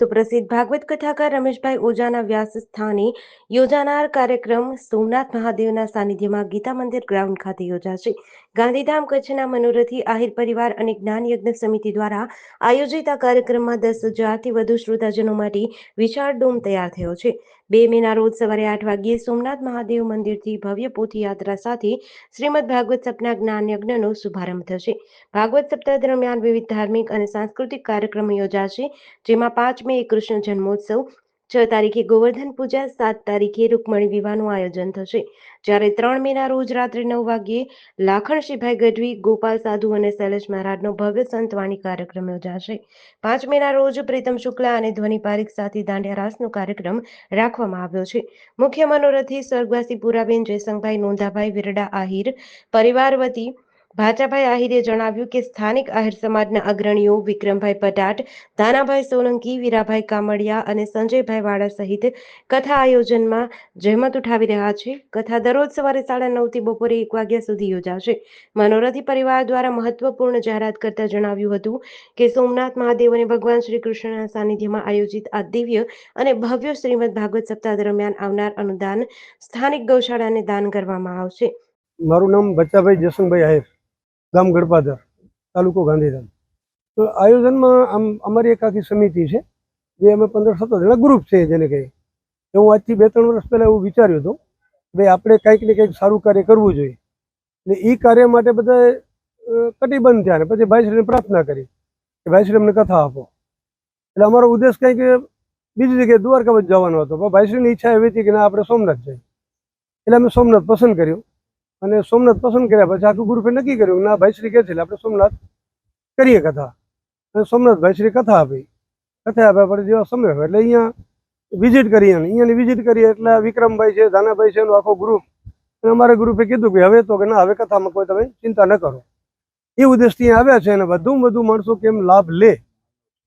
સુપ્રસિદ્ધ ભાગવત કથાકાર રમેશભાઈ ઓઝાના વ્યાસ સ્થાને યોજાનાર કાર્યક્રમ સોમનાથ મહાદેવના સાનિધ્યમાં ગીતા મંદિર ગ્રાઉન્ડ ખાતે યોજાશે. ગાંધીધામ કચ્છના મનોરથી આહિર પરિવાર અને જ્ઞાન યજ્ઞ સમિતિ દ્વારા આયોજિત આ કાર્યક્રમમાં દસ હજારથી વધુ શ્રોતાજનો માટે વિશાળ ડોમ તૈયાર થયો છે. બે મેના રોજ સવારે આઠ વાગ્યે સોમનાથ મહાદેવ મંદિરથી ભવ્ય પોથયાત્રા સાથે શ્રીમદ ભાગવત સપના જ્ઞાન યજ્ઞનો શુભારંભ થશે. ભાગવત સપ્તાહ દરમિયાન વિવિધ ધાર્મિક અને સાંસ્કૃતિક કાર્યક્રમો યોજાશે, જેમાં પાંચ મે કૃષ્ણ જન્મોત્સવ છ તારીખે ગોવર્ધન પૂજા, સાત તારીખે રૂકમણી વિવાહનું આયોજન થશે. જ્યારે ત્રણ મેના રોજ રાત્રે નવ વાગ્યે લાખણશીભાઈ ગઢવી, ગોપાલ સાધુ અને શૈલેષ મહારાજનો ભવ્ય સંતવાણી કાર્યક્રમ યોજાશે. પાંચ મેના રોજ પ્રીતમ શુક્લા અને ધ્વનિ પારીખ સાથે દાંડિયા રાસનો કાર્યક્રમ રાખવામાં આવ્યો છે. મુખ્ય મનોરથી સ્વર્ગવાસી પુરાબેન જયસંગભાઈ, નોંધાભાઈ વિરડા આહિર, પરિવાર વતી ભાચાભાઈ આહિરે જણાવ્યું કે સ્થાનિક આહિર સમાજના અગ્રણીઓ વિક્રમભાઈ પટાટ દાનાભાઈ સોલંકી, વીરાભાઈ કામડિયા અને સંજયભાઈ વાડા સહિત કથા આયોજનમાં જહેમત ઉઠાવી રહ્યા છે. કથા દરરોજ સવારે સાડા નવથી બપોરે એક વાગ્યા સુધી યોજાશે. મનોરથી પરિવાર દ્વારા મહત્વપૂર્ણ જાહેરાત કરતા જણાવ્યું હતું કે સોમનાથ મહાદેવ અને ભગવાન શ્રી કૃષ્ણના સાનિધ્યમાં આયોજિત આ દિવ્ય અને ભવ્ય શ્રીમદ ભાગવત સપ્તાહ દરમિયાન આવનાર અનુદાન સ્થાનિક ગૌશાળાને દાન કરવામાં આવશે. મારું નામ બચ્ચાભાઈ જસંગભાઈ આહિર. ગામ ગડપાધર તાલુકો ગાંધીધામ. તો આયોજનમાં આમ અમારી એક આખી સમિતિ છે, જે અમે પંદર સત્તર જણા ગ્રુપ છે જેને કહીએ. તો હું આજથી બે ત્રણ વર્ષ પહેલાં એવું વિચાર્યું હતું કે ભાઈ આપણે કંઈક ને કંઈક સારું કાર્ય કરવું જોઈએ. એટલે એ કાર્ય માટે બધા કટિબંધ થયા ને પછી ભાઈશ્રીને પ્રાર્થના કરી કે ભાઈશ્રી અમને કથા આપો. એટલે અમારો ઉદ્દેશ કંઈક બીજી જગ્યાએ દ્વારકા જવાનો હતો. પણ ભાઈશ્રીની ઈચ્છા એવી હતી કે ના, આપણે સોમનાથ જઈએ. એટલે અમે સોમનાથ પસંદ કર્યું. અને સોમનાથ પસંદ કર્યા પછી આખું ગ્રુપે નક્કી કર્યું કે ના ભાઈશ્રી કહે છે આપણે સોમનાથ કરીએ કથા. અને સોમનાથ ભાઈશ્રી કથા આપી. કથા આપ્યા પછી જેવા સમય એટલે અહીંયા વિઝિટ કરીએ અહીંયાની વિઝિટ કરીએ એટલે વિક્રમભાઈ છે, ધાનાભાઈ છે, એનો આખો ગ્રુપ અને અમારા ગ્રુપે કીધું કે હવે તો કે ના, હવે કથામાં કોઈ તમે ચિંતા ન કરો. એ ઉદ્દેશથી આવ્યા છે અને વધુમાં વધુ માણસો કેમ લાભ લે.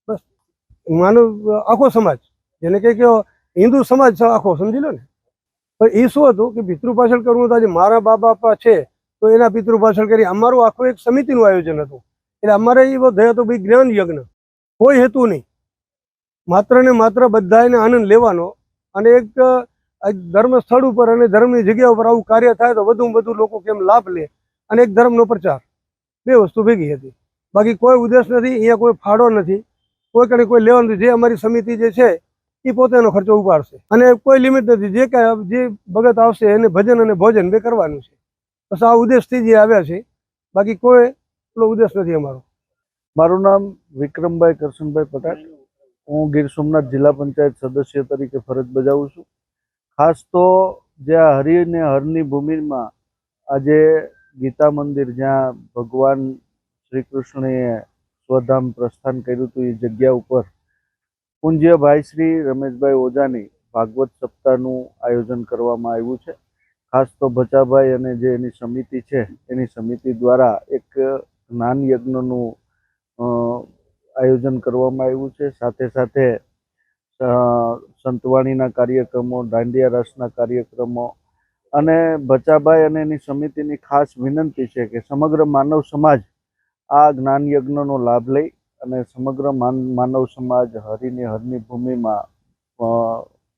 બસ. માનવ આખો સમાજ, જેને કે કયો હિન્દુ સમાજ આખો, સમજી લો ને. પણ એ શું હતું કે પિતૃ પાછળ કરવું તો આજે મારા બા બાપા છે, તો એના પિતૃ પાછળ કરી અમારું આખું એક સમિતિનું આયોજન હતું. એટલે અમારે એવો થયો હતો ભાઈ જ્ઞાન યજ્ઞ. કોઈ હેતુ નહીં. માત્ર ને માત્ર બધાને આનંદ લેવાનો અને એક ધર્મ સ્થળ ઉપર અને ધર્મની જગ્યા ઉપર આવું કાર્ય થાય તો વધુમાં વધુ લોકો કેમ લાભ લે અને એક ધર્મનો પ્રચાર. બે વસ્તુ ભેગી હતી. બાકી કોઈ ઉદ્દેશ નથી, અહીંયા કોઈ ફાળો નથી. કોઈ કોઈ લેવાનું જે અમારી સમિતિ જે છે એ પોતાનો ખર્ચો ઉપાડશે. અને કોઈ લિમિટ નથી. જે કાંઈ જે ભગત આવશે એને ભજન અને ભોજન બે કરવાનું છે. બસ આ ઉદ્દેશથી જે આવ્યા છે. બાકી કોઈ એટલો ઉદ્દેશ નથી અમારો. મારું નામ વિક્રમભાઈ કરશનભાઈ પટાટ. હું ગીર સોમનાથ જિલ્લા પંચાયત સદસ્ય તરીકે ફરજ બજાવું છું. ખાસ તો જ્યાં હરિ અને હરની ભૂમિમાં આજે ગીતા મંદિર જ્યાં ભગવાન શ્રી કૃષ્ણએ સ્વધામ પ્રસ્થાન કર્યું હતું એ જગ્યા ઉપર પૂજ્ય ભાઈ શ્રી રમેશભાઈ ઓઝાની ભાગવત સપ્તાહનું આયોજન કરવામાં આવ્યું છે. ખાસ તો ભચાભાઈ અને જે એની સમિતિ છે, એની સમિતિ દ્વારા એક જ્ઞાન યજ્ઞનું આયોજન કરવામાં આવ્યું છે. સાથે સાથે સંતવાણીના કાર્યક્રમો, દાંડિયા રસના કાર્યક્રમો અને ભચાભાઈ અને એની સમિતિની ખાસ વિનંતી છે કે સમગ્ર માનવ સમાજ આ જ્ઞાન યજ્ઞનો લાભ લઈ અને સમગ્ર માન, માનવ સમાજ હરિની હરની ભૂમિમાં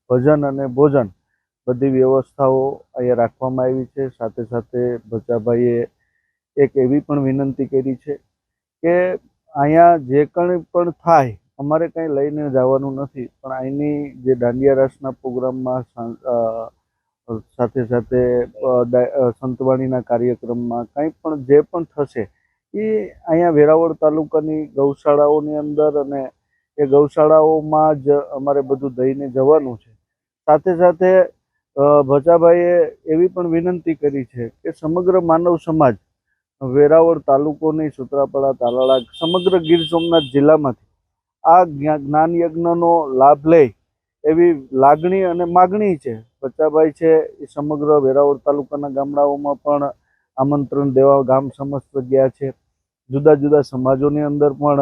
ભજન અને ભોજન બધી વ્યવસ્થાઓ અહીંયા રાખવામાં આવી છે. સાથે સાથે ભચાભાઈએ એક એવી પણ વિનંતી કરી છે કે અહીંયા જે કંઈ પણ થાય, અમારે કંઈ લઈને જવાનું નથી, પણ અહીંની જે દાંડિયા રાસના પ્રોગ્રામમાં સાથે સાથે સંતવાણીના કાર્યક્રમમાં કંઈ પણ જે પણ થશે એ અહીંયા વેરાવળ તાલુકાની ગૌશાળાઓની અંદર અને એ ગૌશાળાઓમાં જ અમારે બધું દઈને જવાનું છે. સાથે સાથે ભચાભાઈએ એવી પણ વિનંતી કરી છે કે સમગ્ર માનવ સમાજ વેરાવળ તાલુકોની સુત્રાપાડા, તાલાળા, સમગ્ર ગીર સોમનાથ જિલ્લામાંથી આ જ્ઞાન યજ્ઞનો લાભ લે એવી લાગણી અને માગણી છે. બચ્ચાભાઈ છે એ સમગ્ર વેરાવળ તાલુકાના ગામડાઓમાં પણ આમંત્રણ દેવા ગામ સમસ્ત ગયા છે. જુદા જુદા સમાજોની અંદર પણ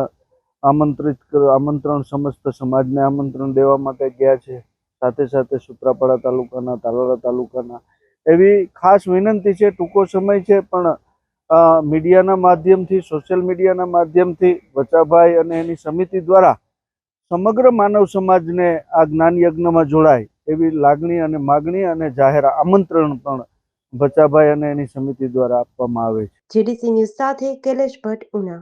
આમંત્રિત આમંત્રણ સમસ્ત સમાજને આમંત્રણ દેવા માટે ગયા છે. સાથે સાથે સુત્રાપાડા તાલુકાના તાલાળા તાલુકાના. એવી ખાસ વિનંતી છે, ટૂંકો સમય છે, પણ મીડિયાના માધ્યમથી, સોશિયલ મીડિયાના માધ્યમથી વચાભાઈ અને એની સમિતિ દ્વારા સમગ્ર માનવ સમાજને આ જ્ઞાન યજ્ઞમાં જોડાય એવી લાગણી અને માગણી અને જાહેર આમંત્રણ પણ બચાભાઈ અને એની સમિતિ દ્વારા આપવામાં આવે છે. જીડીસી ન્યૂઝ સાથે કૈલેશ ભટ્ટ ઉના.